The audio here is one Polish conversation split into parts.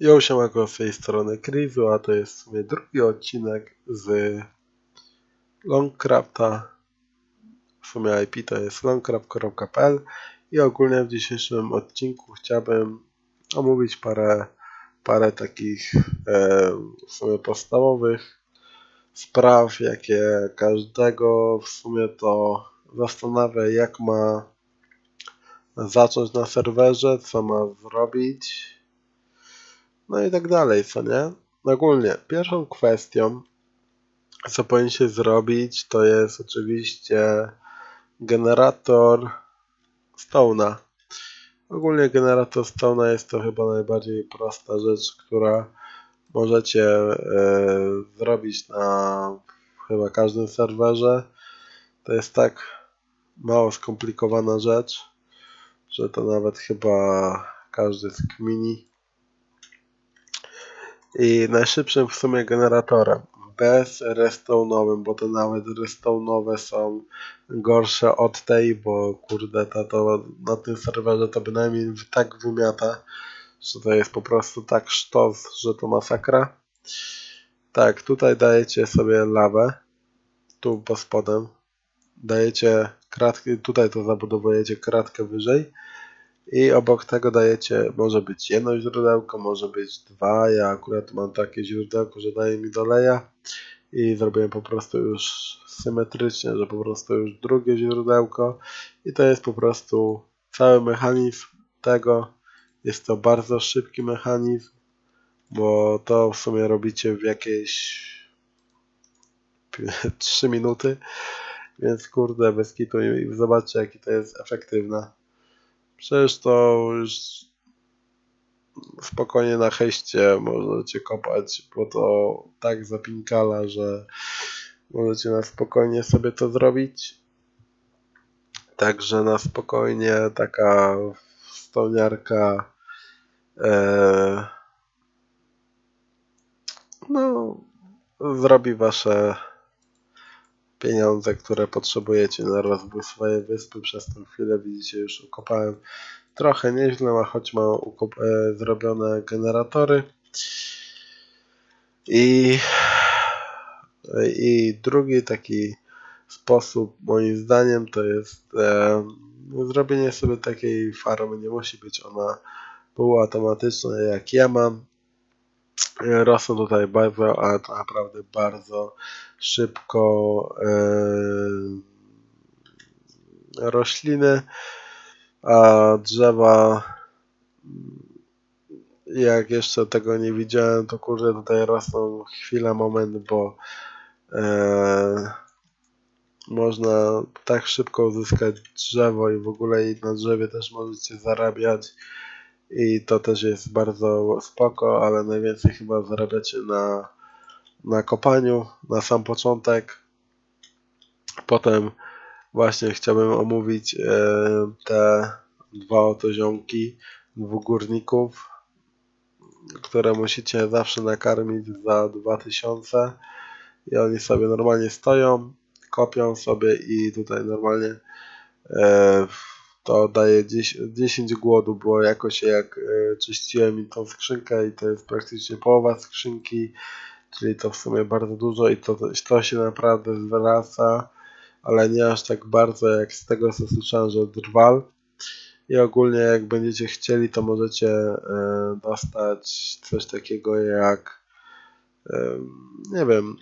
Jo, siemanko, z tej strony Krizu, a to jest w sumie drugi odcinek z Longcrafta. W sumie IP to jest longcraft.pl i ogólnie w dzisiejszym odcinku chciałbym omówić parę, parę takich e, w sumie podstawowych spraw, jakie każdego w sumie to zastanawia, jak ma zacząć na serwerze, co ma zrobić no i tak dalej, co nie? Ogólnie, pierwszą kwestią, co powinien zrobić, to jest oczywiście generator Stone'a. Ogólnie generator Stone'a jest to chyba najbardziej prosta rzecz, która możecie e, zrobić na chyba każdym serwerze. To jest tak mało skomplikowana rzecz, że to nawet chyba każdy z kmini i najszybszym w sumie generatorem. Bez restone'owym, bo te nawet restone'owe są gorsze od tej, bo kurde, ta to na tym serwerze to bynajmniej tak wymiata, że to jest po prostu tak sztos, że to masakra. Tak, tutaj dajecie sobie lawę, tu pod spodem, dajecie kratkę, tutaj to zabudowujecie kratkę wyżej i obok tego dajecie, może być jedno źródełko, może być dwa. Ja akurat mam takie źródełko, że daje mi doleja i zrobiłem po prostu już symetrycznie, że po prostu już drugie źródełko i to jest po prostu cały mechanizm tego. Jest to bardzo szybki mechanizm, bo to w sumie robicie w jakieś 3 minuty, więc kurde bez kitu i zobaczcie jaki to jest efektywne. Przecież to już spokojnie na heście możecie kopać, bo to tak zapinkala, że możecie na spokojnie sobie to zrobić. Także na spokojnie taka stoniarka e, no, zrobi wasze pieniądze, które potrzebujecie na rozwój swojej wyspy. Przez tę chwilę widzicie już ukopałem trochę nieźle, a choć ma e, zrobione generatory. I, I drugi taki sposób moim zdaniem to jest e, zrobienie sobie takiej farmy. Nie musi być ona półautomatyczna jak ja mam. Rosną tutaj bardzo, to naprawdę bardzo szybko e, rośliny, a drzewa jak jeszcze tego nie widziałem, to kurde tutaj rosną chwilę, moment, bo e, można tak szybko uzyskać drzewo i w ogóle na drzewie też możecie zarabiać i to też jest bardzo spoko, ale najwięcej chyba zarabiacie na, na kopaniu, na sam początek. Potem właśnie chciałbym omówić e, te dwa oto ziomki, dwóch górników, które musicie zawsze nakarmić za 2000 i oni sobie normalnie stoją, kopią sobie i tutaj normalnie e, to daje 10, 10 głodu, bo jakoś jak e, czyściłem mi tą skrzynkę i to jest praktycznie połowa skrzynki, czyli to w sumie bardzo dużo i to, to się naprawdę zwraca, ale nie aż tak bardzo jak z tego co słyszałem, że drwal. I ogólnie jak będziecie chcieli, to możecie e, dostać coś takiego jak nie wiem,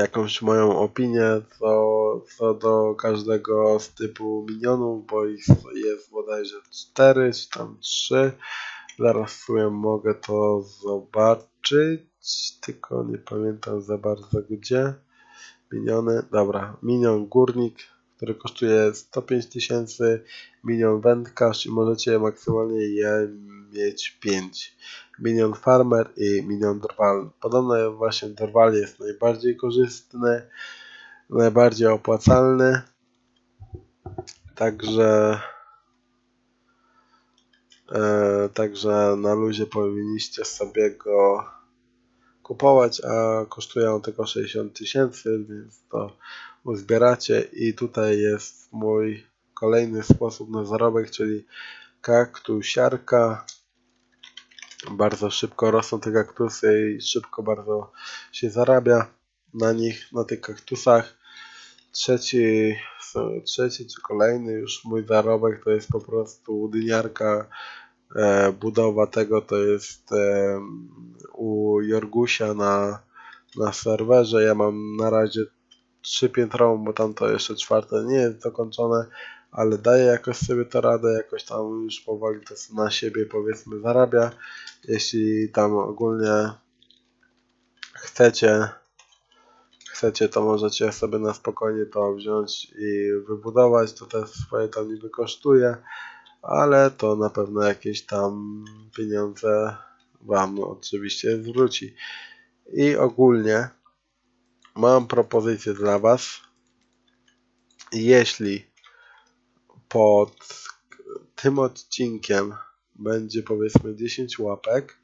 jakąś moją opinię co, co do każdego z typu minionów, bo ich jest bodajże 4 czy tam 3. Zaraz w sumie mogę to zobaczyć, tylko nie pamiętam za bardzo gdzie. Miniony, dobra, minion górnik, który kosztuje 105 tysięcy, minion wędkarz i możecie maksymalnie je mieć 5. Minion Farmer i Minion Drwal. Podobno właśnie Drwal jest najbardziej korzystny, najbardziej opłacalny. Także e, także na luzie powinniście sobie go kupować, a kosztuje on tylko 60 tysięcy, więc to uzbieracie i tutaj jest mój kolejny sposób na zarobek, czyli kaktusiarka Bardzo szybko rosną te kaktusy i szybko bardzo się zarabia na nich, na tych kaktusach. Trzeci, trzeci czy kolejny już mój zarobek to jest po prostu dyniarka. E, budowa tego to jest e, u Jorgusia na, na serwerze. Ja mam na razie trzy piętrową, bo tam to jeszcze czwarte nie jest dokończone, ale daję jakoś sobie to radę, jakoś tam już powoli to na siebie powiedzmy zarabia. Jeśli tam ogólnie chcecie chcecie, to możecie sobie na spokojnie to wziąć i wybudować. To też swoje tam niby kosztuje, ale to na pewno jakieś tam pieniądze Wam oczywiście zwróci. I ogólnie mam propozycję dla Was. Jeśli pod tym odcinkiem będzie powiedzmy 10 łapek,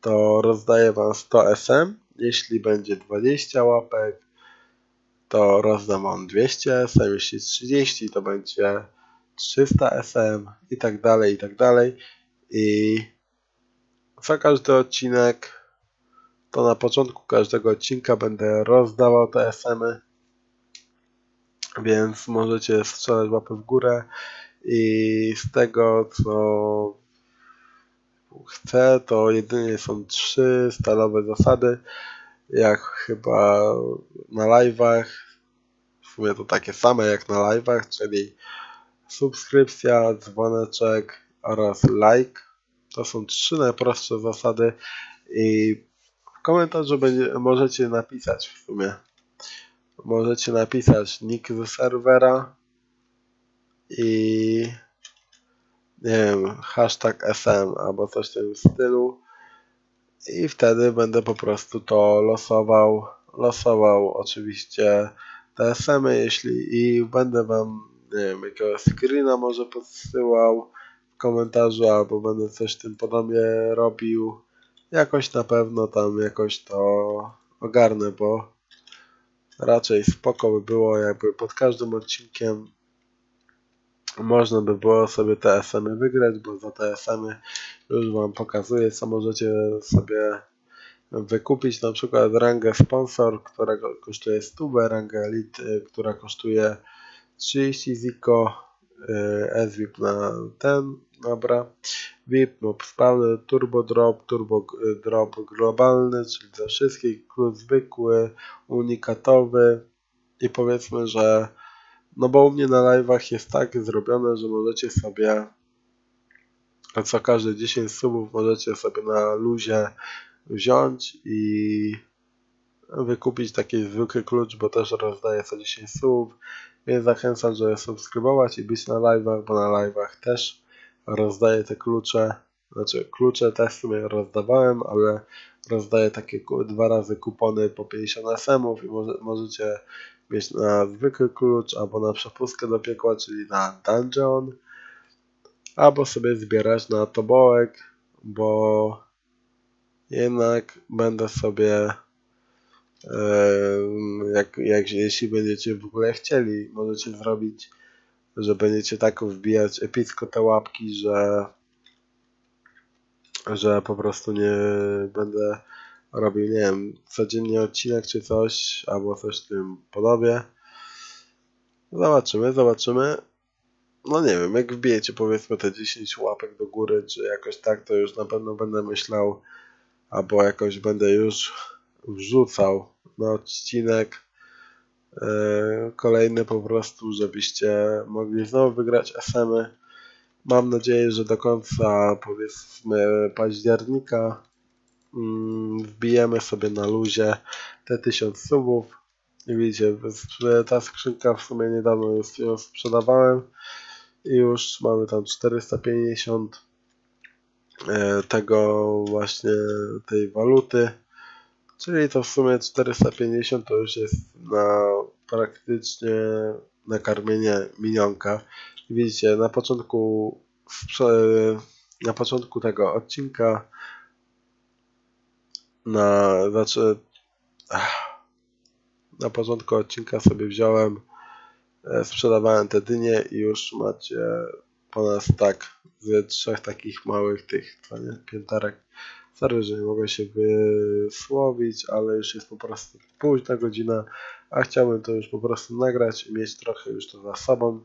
to rozdaję Wam 100 SM. Jeśli będzie 20 łapek, to rozdam Wam 200 SM. Jeśli 30, to będzie 300 SM i tak dalej, i tak dalej. I za każdy odcinek, to na początku każdego odcinka będę rozdawał te SM-y. Więc możecie strzelać łapy w górę i z tego co chcę, to jedynie są trzy stalowe zasady, jak chyba na live'ach, w sumie to takie same jak na live'ach, czyli subskrypcja, dzwoneczek oraz like. To są trzy najprostsze zasady i w komentarzu będzie, możecie napisać w sumie. Możecie napisać nick ze serwera i nie wiem, hashtag SM albo coś w tym stylu i wtedy będę po prostu to losował, losował oczywiście te SM-y, jeśli i będę wam, nie wiem, jakiegoś screena może podsyłał w komentarzu, albo będę coś w tym podobnie robił. Jakoś na pewno tam jakoś to ogarnę, bo raczej spoko by było jakby pod każdym odcinkiem można by było sobie te SM-y wygrać, bo za te SM-y już Wam pokazuję, co możecie sobie wykupić. Na przykład rangę sponsor, która kosztuje 100, rangę elite, która kosztuje 30 ziko, y, SVIP na ten, dobra. VIP, mob spawny, turbo drop, turbo drop globalny, czyli ze wszystkich, klucz zwykły, unikatowy i powiedzmy, że no bo u mnie na live'ach jest tak zrobione, że możecie sobie co każde 10 subów możecie sobie na luzie wziąć i wykupić taki zwykły klucz, bo też rozdaję co 10 subów, więc zachęcam, żeby subskrybować i być na live'ach, bo na live'ach też rozdaję te klucze, znaczy klucze też w sumie rozdawałem, ale rozdaję takie dwa razy kupony po 50 SMów i może, możecie mieć na zwykły klucz, albo na przepustkę do piekła, czyli na dungeon, albo sobie zbierać na tobołek, bo jednak będę sobie jak, jak jeśli będziecie w ogóle chcieli, możecie zrobić, że będziecie tak wbijać epicko te łapki, że że po prostu nie będę robił, nie wiem, codziennie odcinek czy coś, albo coś w tym podobie. Zobaczymy, zobaczymy. No nie wiem, jak wbijecie powiedzmy te 10 łapek do góry, czy jakoś tak, to już na pewno będę myślał, albo jakoś będę już wrzucał na odcinek yy, kolejny po prostu, żebyście mogli znowu wygrać SM-y. Mam nadzieję, że do końca powiedzmy października Mm, wbijemy sobie na luzie te 1000 subów. I widzicie, ta skrzynka w sumie niedawno już ją sprzedawałem i już mamy tam 450 e, tego właśnie tej waluty. Czyli to w sumie 450 to już jest na praktycznie nakarmienie minionka. Widzicie, na początku na początku tego odcinka na, znaczy, na początku odcinka sobie wziąłem, e, sprzedawałem te dynie i już macie ponad tak z trzech takich małych tych, nie. Sorry, że nie mogę się wysłowić, ale już jest po prostu późna godzina, a chciałbym to już po prostu nagrać i mieć trochę już to za sobą.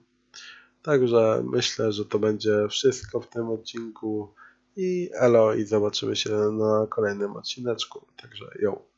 Także myślę, że to będzie wszystko w tym odcinku i elo i zobaczymy się na kolejnym odcineczku. Także ją.